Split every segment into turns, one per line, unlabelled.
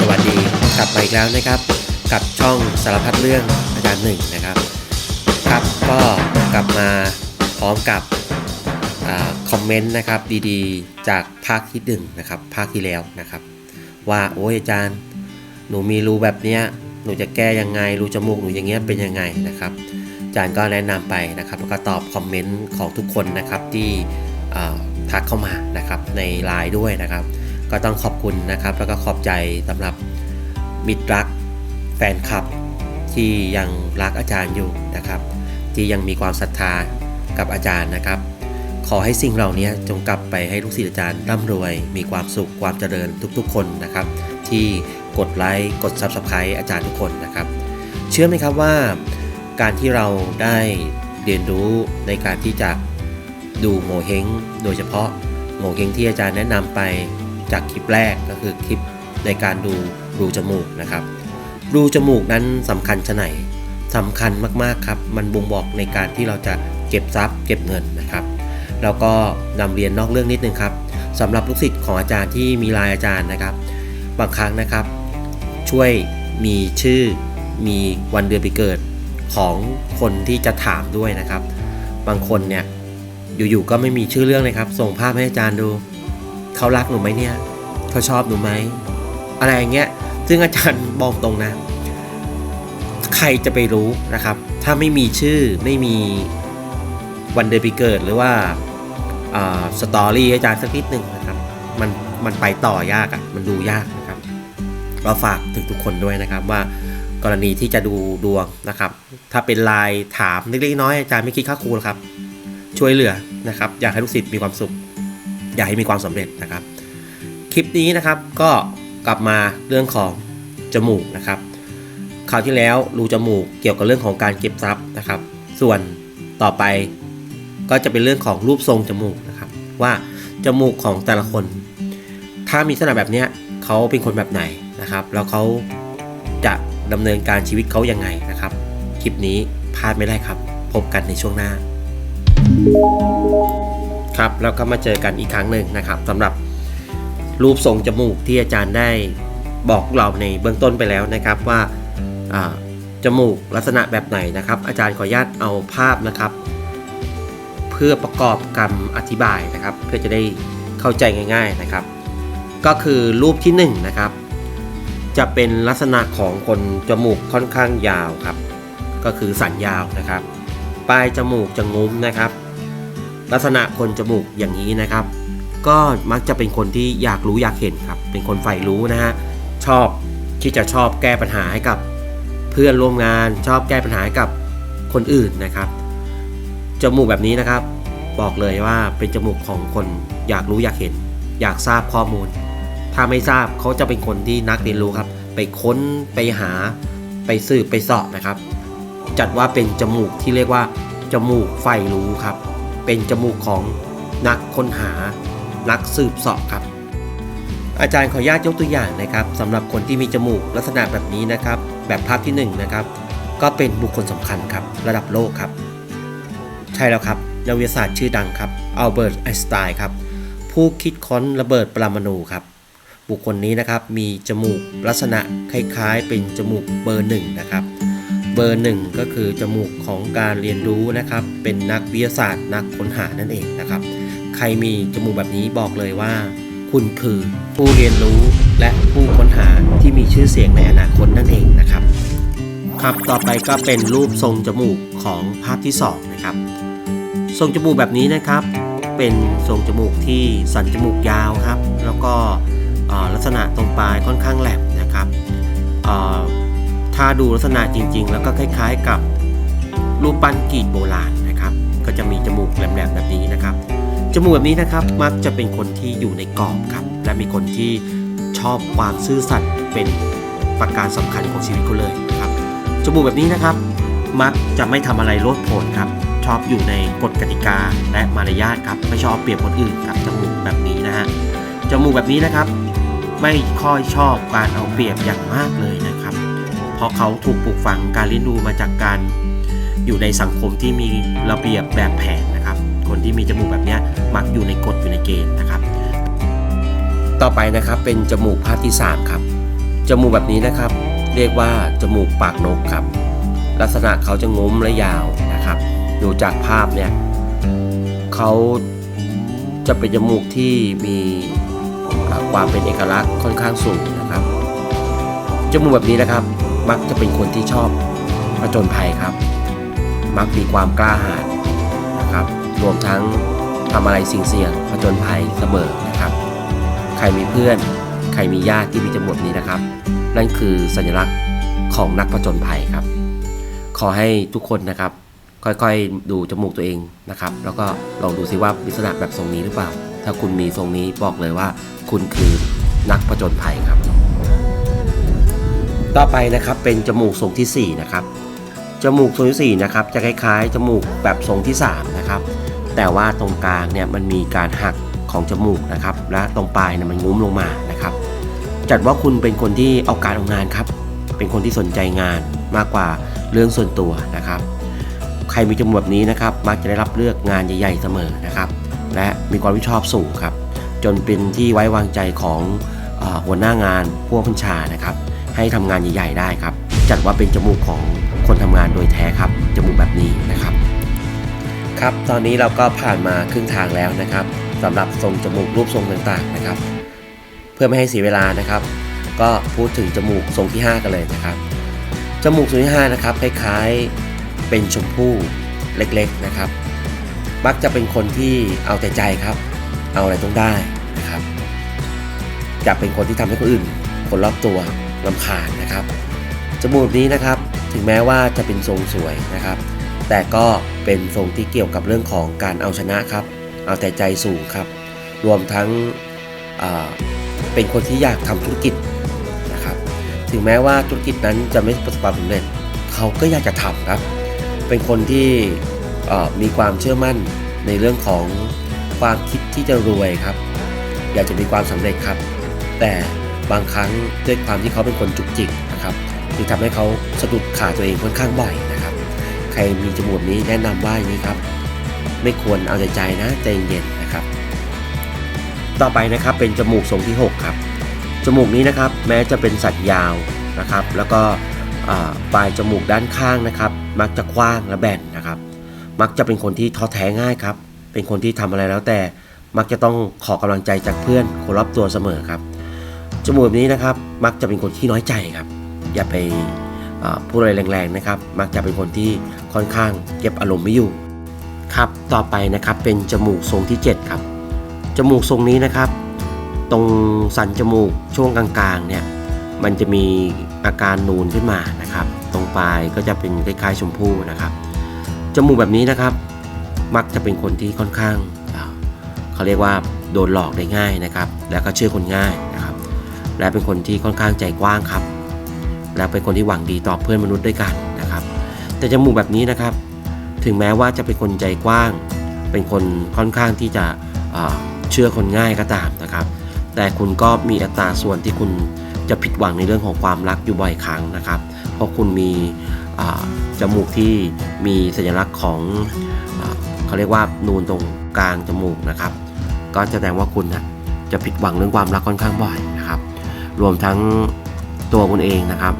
สวัสดีกลับมาอีกแล้วนะครับ กับช่องสารพัดเรื่องอาจารย์หนึ่งนะครับ ครับก็กลับมาพร้อมกับอคอมเมนต์นะครับดีๆ จากภาคที่หนึ่งนะครับภาคที่แล้วนะครับ ว่าโอ้ยอาจารย์ หนูมีรูแบบเนี้ยหนูจะแก้ยังไงรูจมูกหนูอย่างเงี้ยเป็นยังไงนะครับอาจารย์ก็แนะนำไปนะครับแล้วก็ตอบคอมเมนต์ของทุกคนนะครับที่ทักเข้ามานะครับในไลน์ด้วยนะครับ ก็ต้องขอบคุณนะครับ แล้วก็ขอบใจสำหรับมิตรรักแฟนคลับ ที่ยังรักอาจารย์อยู่นะครับ ที่ยังมีความศรัทธากับอาจารย์นะครับ ขอให้สิ่งเหล่านี้จงกลับไปให้ลูกศิษย์อาจารย์ร่ำรวย มีความสุขความเจริญทุกๆ คนนะครับ ที่กดไลค์กด Subscribe อาจารย์ทุกคนนะครับ เชื่อไหมครับว่าการที่เราได้เรียนรู้ในการที่จะดูโงเฮงโดยเฉพาะโงเฮงที่อาจารย์แนะนำไป จากคลิปแรกก็คือคลิปในการดูรูจมูกนะครับ รูจมูกนั้นสำคัญชะไหนสำคัญมากๆครับ มันบ่งบอกในการที่เราจะเก็บทรัพย์ เก็บเงินนะครับ แล้วก็นำเรียนนอกเรื่องนิดนึงครับสำหรับลูกศิษย์ของอาจารย์ที่มีลายอาจารย์นะครับ บางครั้งนะครับ ช่วยมีชื่อมีวันเดือนปีเกิดของคนที่จะถามด้วยนะครับ บางคนเนี่ยอยู่ๆก็ไม่มีชื่อเรื่องเลยครับ ส่งภาพให้อาจารย์ดู เขารักหนูไหมเนี่ยเขาชอบหนูไหมอะไรอย่างเงี้ยซึ่งอาจารย์บอกตรงนะ ใครจะไปรู้นะครับ ถ้าไม่มีชื่อไม่มีวันเดือนปีเกิดหรือว่าสตอรี่อาจารย์สักนิดหนึ่งนะครับ มันมันไปต่อยากอะ่ะมันดูยากนะครับก็ฝากถึงทุกคนด้วยนะครับว่ากรณีที่จะดูดวงนะครับ ถ้าเป็นลายถามเล็กๆน้อยอาจารย์ไม่คิดค่าครูครับ ช่วยเหลือนะครับ อยากให้ลูกศิษย์มีความสุข อยากให้มีความสำเร็จนะครับ คลิปนี้นะครับก็กลับมาเรื่องของจมูกนะครับคราวที่แล้วรูจมูกเกี่ยวกับเรื่องของการเก็บทรัพย์นะครับ ส่วนต่อไปก็จะเป็นเรื่องของรูปทรงจมูกนะครับ ว่าจมูกของแต่ละคน ถ้ามีลักษณะแบบนี้เขาเป็นคนแบบไหนนะครับ แล้วเขาจะดำเนินการชีวิตเขายังไงนะครับ คลิปนี้พลาดไม่ได้ครับ พบกันในช่วงหน้า ครับแล้วก็มาเจอกันอีกครั้งหนึ่งนะครับสำหรับรูปทรงจมูกที่อาจารย์ได้บอกเราในเบื้องต้นไปแล้วนะครับว่าจมูกลักษณะแบบไหนนะครับ อาจารย์ขออนุญาตเอาภาพนะครับ เพื่อประกอบคำอธิบายนะครับ เพื่อจะได้เข้าใจง่าย ๆนะครับ ก็คือรูปที่1นงนะครับ จะเป็นลักษณะของคนจมูกค่อนข้างยาวครับ ก็คือสันยาวนะครับ ปลายจมูกจะงุ้มนะครับ ลักษณะคนจมูกอย่างนี้นะครับ ก็มักจะเป็นคนที่อยากรู้อยากเห็นครับ เป็นคนใฝ่รู้นะฮะชอบที่จะชอบแก้ปัญหาให้กับ เพื่อนร่วมงานชอบแก้ปัญหาให้กับคนอื่นนะครับจมูกแบบนี้นะครับ บอกเลยว่าเป็นจมูกของคนอยากรู้อยากเห็น อยากทราบข้อมูล ถ้าไม่ทราบเขาจะเป็นคนที่นักเรียนรู้ครับ ไปค้นไปหาไปสืบไปสอบนะครับ จัดว่าเป็นจมูกที่เรียกว่าจมูกใฝ่รู้ครับ เป็นจมูกของนักค้นหา นักสืบสอบครับ อาจารย์ขออนุญาตยกตัวอย่างนะครับสำหรับคนที่มีจมูกลักษณะแบบนี้นะครับ แบบภาพที่1นงนะครับ ก็เป็นบุคคลสำคัญครับ ระดับโลกครับ ใช่แล้วครับนักวิทยาศาสตร์ชื่อดังครับอัลเบิร์ตไอน์สไตน์ครับผู้คิดค้นระเบิดปรมาณูครับ บุคคลนี้นะครับมีจมูกลักษณะคล้ายๆ เป็นจมูกเบอร์หนึ่งนะครับ เบอร์หนึ่งก็คือจมูกของการเรียนรู้นะครับ เป็นนักวิทยาศาสตร์ นักค้นหานั่นเองนะครับ ใครมีจมูกแบบนี้บอกเลยว่า คุณคือผู้เรียนรู้และผู้ค้นหาที่มีชื่อเสียงในอนาคตนั่นเองนะครับ ครับต่อไปก็เป็นรูปทรงจมูกของภาพที่สองนะครับทรงจมูกแบบนี้นะครับ เป็นทรงจมูกที่สันจมูกยาวครับ แล้วก็ลักษณะตรงปลายค่อนข้างแหลมนะครับ ถ้าดูลักษณะจริง ๆ แล้วก็คล้ายๆกับรูปปั้นกรีกโบราณนะครับ ก็จะมีจมูกแหลมๆแบบนี้นะครับ จมูกแบบนี้นะครับมักจะเป็นคนที่อยู่ในกรอบครับ และมีคนที่ชอบความซื่อสัตย์เป็นประการสำคัญของชีวิตเขาเลยครับจมูกแบบนี้นะครับ มักจะไม่ทำอะไรโลดโผนครับ ชอบอยู่ในกฎกติกาและมารยาทครับไม่ชอบเปรียบคนอื่นครับจมูกแบบนี้นะฮะจมูกแบบนี้นะครับ ไม่ค่อยชอบการเอาเปรียบอย่างมากเลยนะ เพราะเขาถูกปลูกฝังการเลี้ยงดูมาจากการอยู่ในสังคมที่มีระเบียบแบบแผนนะครับ คนที่มีจมูกแบบนี้มักอยู่ในกฎอยู่ในเกณฑ์นะครับ ต่อไปนะครับเป็นจมูกภาพที่สามครับจมูกแบบนี้นะครับ เรียกว่าจมูกปากนกครับ ลักษณะเขาจะงุ้มและยาวนะครับดูจากภาพเนี่ยเขาจะเป็นจมูกที่มีความเป็นเอกลักษณ์ค่อนข้างสูงนะครับจมูกแบบนี้นะครับ มักจะเป็นคนที่ชอบผจญภัยครับ มักมีความกล้าหาญนะครับ รวมทั้งทำอะไรสิ่งเสี่ยงผจญภัยเสมอนะครับ ใครมีเพื่อน ใครมีญาติที่มีจมูกนี้นะครับ นั่นคือสัญลักษณ์ของนักผจญภัยครับ ขอให้ทุกคนนะครับ ค่อยๆดูจมูกตัวเองนะครับ แล้วก็ลองดูซิว่าลักษณะแบบทรงนี้หรือเปล่า ถ้าคุณมีทรงนี้บอกเลยว่า คุณคือนักผจญภัยครับ ต่อไปนะครับเป็นจมูกทรงที่4นะครับจมูกทรงที่4นะครับจะคล้ายๆ จมูกแบบทรงที่3นะครับแต่ว่าตรงกลางเนี่ยมันมีการหักของจมูกนะครับและตรงปลายเนี่ยมันงุ้มลงมานะครับ จัดว่าคุณเป็นคนที่เอาการเอางานครับ เป็นคนที่สนใจงานมากกว่าเรื่องส่วนตัวนะครับ ใครมีจมูกแบบนี้นะครับมักจะได้รับเลือกงานใหญ่ๆเสมอนะครับ และมีความรับผิดชอบสูงครับ จนเป็นที่ไว้วางใจของอหัวหน้างานผู้บัญชานะครับ ให้ทำงานใหญ่ๆได้ครับ จัดว่าเป็นจมูกของคนทำงานโดยแท้ครับ จมูกแบบนี้นะครับ ครับตอนนี้เราก็ผ่านมาครึ่งทางแล้วนะครับสำหรับทรงจมูกรูปทรงต่างๆนะครับ เพื่อไม่ให้เสียเวลานะครับ ก็พูดถึงจมูกทรงที่ 5 กันเลยนะครับ จมูกทรงที่5นะครับคล้ายๆเป็นชมพู่เล็กๆนะครับ มักจะเป็นคนที่เอาแต่ใจครับ เอาอะไรต้องได้นะครับจะเป็นคนที่ทำให้คนอื่น คนรอบตัว ลำคาญนะครับ จมูกนี้นะครับถึงแม้ว่าจะเป็นทรงสวยนะครับ แต่ก็เป็นทรงที่เกี่ยวกับเรื่องของการเอาชนะครับ เอาแต่ใจสูงครับ รวมทั้งเป็นคนที่อยากทำธุรกิจนะครับ ถึงแม้ว่าธุรกิจนั้นจะไม่ประสบความสำเร็จเขาก็อยากจะทำครับ เป็นคนที่มีความเชื่อมั่นในเรื่องของความคิดที่จะรวยครับ อยากจะมีความสำเร็จครับ แต่ บางครั้งด้วยความที่เขาเป็นคนจุกจิกนะครับจึงทำให้เขาสะดุดขาตัวเองค่อนข้างบ่อยนะครับ ใครมีจมูกนี้แนะนำว่าอย่างนี้ครับ ไม่ควรเอาใจใจนะใจเย็นนะครับ ต่อไปนะครับเป็นจมูกทรงที่ 6 ครับ จมูกนี้นะครับแม้จะเป็นสัตว์ยาวนะครับ แล้วก็ปลายจมูกด้านข้างนะครับ มักจะกว้างและแบนนะครับ มักจะเป็นคนที่ท้อแท้ง่ายครับ เป็นคนที่ทำอะไรแล้วแต่มักจะต้องขอกำลังใจจากเพื่อนคนรอบตัวเสมอครับ มูกแบบนี้นะครับ มักจะเป็นคนที่น้อยใจครับ อย่าไปพูดอะไรแรงๆนะครับ มักจะเป็นคนที่ค่อนข้างเก็บอารมณ์ไม่อยู่ ครับ ต่อไปนะครับเป็นจมูกทรงที่ 7 ครับ จมูกทรงนี้นะครับ ตรงสันจมูกช่วงกลางๆเนี่ย มันจะมีอาการนูนขึ้นมานะครับ ตรงปลายก็จะเป็นคล้ายๆชมพู่นะครับ จมูกแบบนี้นะครับ มักจะเป็นคนที่ค่อนข้าง เขาเรียกว่าโดนหลอกได้ง่ายนะครับ แล้วก็เชื่อคนง่ายนะครับ และเป็นคนที่ค่อนข้างใจกว้างครับ และเป็นคนที่หวังดีต่อเพื่อนมนุษย์ด้วยกันนะครับ แต่จมูกแบบนี้นะครับ ถึงแม้ว่าจะเป็นคนใจกว้าง เป็นคนค่อนข้างที่จะเชื่อคนง่ายก็ตามนะครับ แต่คุณก็มีอัตราส่วนที่คุณจะผิดหวังในเรื่องของความรักอยู่บ่อยครั้งนะครับ เพราะคุณมีจมูกที่มีสัญลักษณ์ของอเขาเรียกว่านูนตรงกลางจมูกนะครับ ก็แสดงว่าคุณนะจะผิดหวังเรื่องความรักค่อนข้างบ่อย รวมทั้งตัวคุณเองนะครับ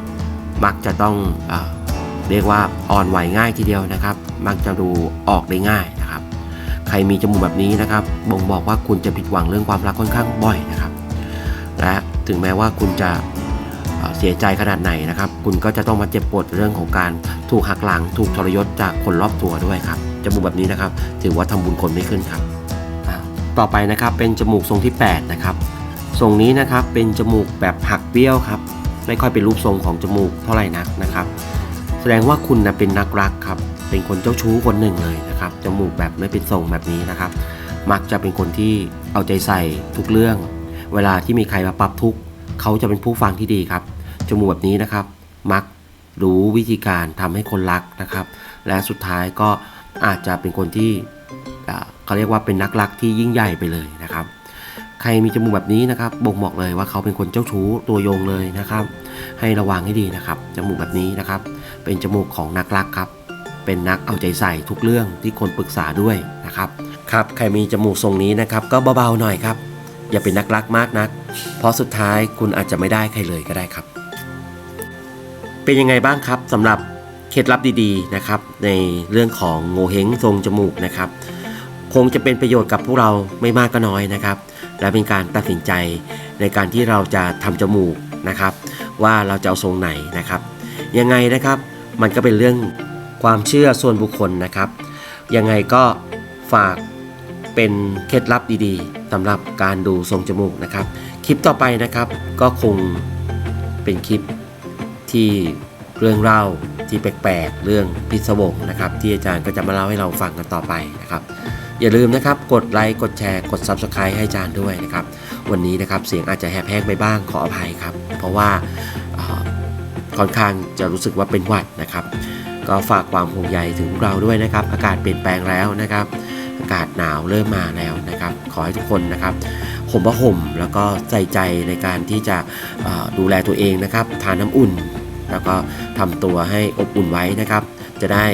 มักจะต้องอเรียกว่าอ่อนไหวง่ายทีเดียวนะครับ มักจะดูออกได้ง่ายนะครับ ใครมีจมูกแบบนี้นะครับบ่งบอกว่าคุณจะผิดหวังเรื่องความรักค่อนข้างบ่อยนะครับ และถึงแม้ว่าคุณจะเเสียใจขนาดไหนนะครับ คุณก็จะต้องมาเจ็บปวดเรื่องของการถูกหักหลัง ถูกทรยศจากคนรอบตัวด้วยครับ จมูกแบบนี้นะครับ ถือว่าทำบุญคนไม่ขึ้นครับ ต่อไปนะครับเป็นจมูกทรงที่ 8 นะครับ ทรงนี้นะครับเป็นจมูกแบบหักเบี้ยวครับ ไม่ค่อยเป็นรูปทรงของจมูกเท่าไหร่นักนะครับ แสดงว่าคุณนะเป็นนักรักครับ เป็นคนเจ้าชู้คนหนึ่งเลยนะครับ จมูกแบบไม่เป็นทรงแบบนี้นะครับ มักจะเป็นคนที่เอาใจใส่ทุกเรื่อง เวลาที่มีใครมาปรับทุกเขาจะเป็นผู้ฟังที่ดีครับ จมูกแบบนี้นะครับ มักรู้วิธีการทำให้คนรักนะครับ และสุดท้ายก็อาจจะเป็นคนที่อ่าเขาเรียกว่าเป็นนักรักที่ยิ่งใหญ่ไปเลยนะครับ ใครมีจมูกแบบนี้นะครับบ่งบอกเลยว่าเขาเป็นคนเจ้าชู้ตัวยงเลยนะครับ ให้ระวังให้ดีนะครับ จมูกแบบนี้นะครับ เป็นจมูกของนักรักครับ เป็นนักเอาใจใส่ทุกเรื่องที่คนปรึกษาด้วยนะครับครับใครมีจมูกทรงนี้นะครับ ก็เบาๆหน่อยครับ อย่าเป็นนักรักมากนัก เพราะสุดท้ายคุณอาจจะไม่ได้ใครเลยก็ได้ครับ เป็นยังไงบ้างครับสำหรับเคล็ดลับดีๆนะครับ ในเรื่องของโงเฮงทรงจมูกนะครับ คงจะเป็นประโยชน์กับพวกเราไม่มากก็น้อยนะครับ และเป็นการตัดสินใจในการที่เราจะทำจมูกนะครับ ว่าเราจะเอาทรงไหนนะครับ ยังไงนะครับมันก็เป็นเรื่องความเชื่อส่วนบุคคลนะครับ ยังไงก็ฝากเป็นเคล็ดลับดีๆสำหรับการดูทรงจมูกนะครับ คลิปต่อไปนะครับก็คงเป็นคลิปที่เรื่องเล่าที่แปลกๆ เรื่องพิศวงนะครับ ที่อาจารย์ก็จะมาเล่าให้เราฟังกันต่อไปนะครับ อย่าลืมนะครับ กดไลค์ กดแชร์ กด Subscribe ให้อาจารย์ด้วยนะครับ วันนี้นะครับเสียงอาจจะแหบแห้งไปบ้างขออภัยครับ เพราะว่าค่อนข้างจะรู้สึกว่าเป็นหวัดนะครับ ก็ฝากความห่วงใยถึงพวกเราด้วยนะครับ อากาศเปลี่ยนแปลงแล้วนะครับ อากาศหนาวเริ่มมาแล้วนะครับ ขอให้ทุกคนนะครับห่มผ้าห่มแล้วก็ใส่ใจในการที่จะดูแลตัวเองนะครับ ทานน้ำอุ่น แล้วก็ทำตัวให้อบอุ่นไว้นะครับ จะได้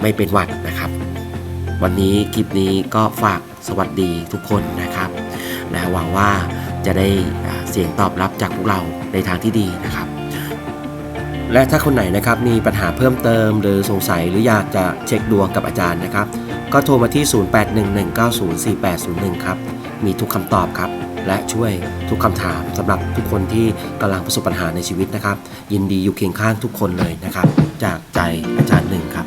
ไม่เป็นหวัดนะครับ วันนี้คลิปนี้ก็ฝากสวัสดีทุกคนนะครับและหวังว่าจะได้เสียงตอบรับจากพวกเราในทางที่ดีนะครับ และถ้าคนไหนนะครับมีปัญหาเพิ่มเติม หรือสงสัยหรืออยากจะเช็คดวงกับอาจารย์นะครับ ก็โทรมาที่ 0811904801 ครับ มีทุกคำตอบครับ และช่วยทุกคำถามสำหรับทุกคนที่กำลังประสบปัญหาในชีวิตนะครับ ยินดีอยู่เคียงข้างทุกคนเลยนะครับ จากใจอาจารย์หนึ่งครับ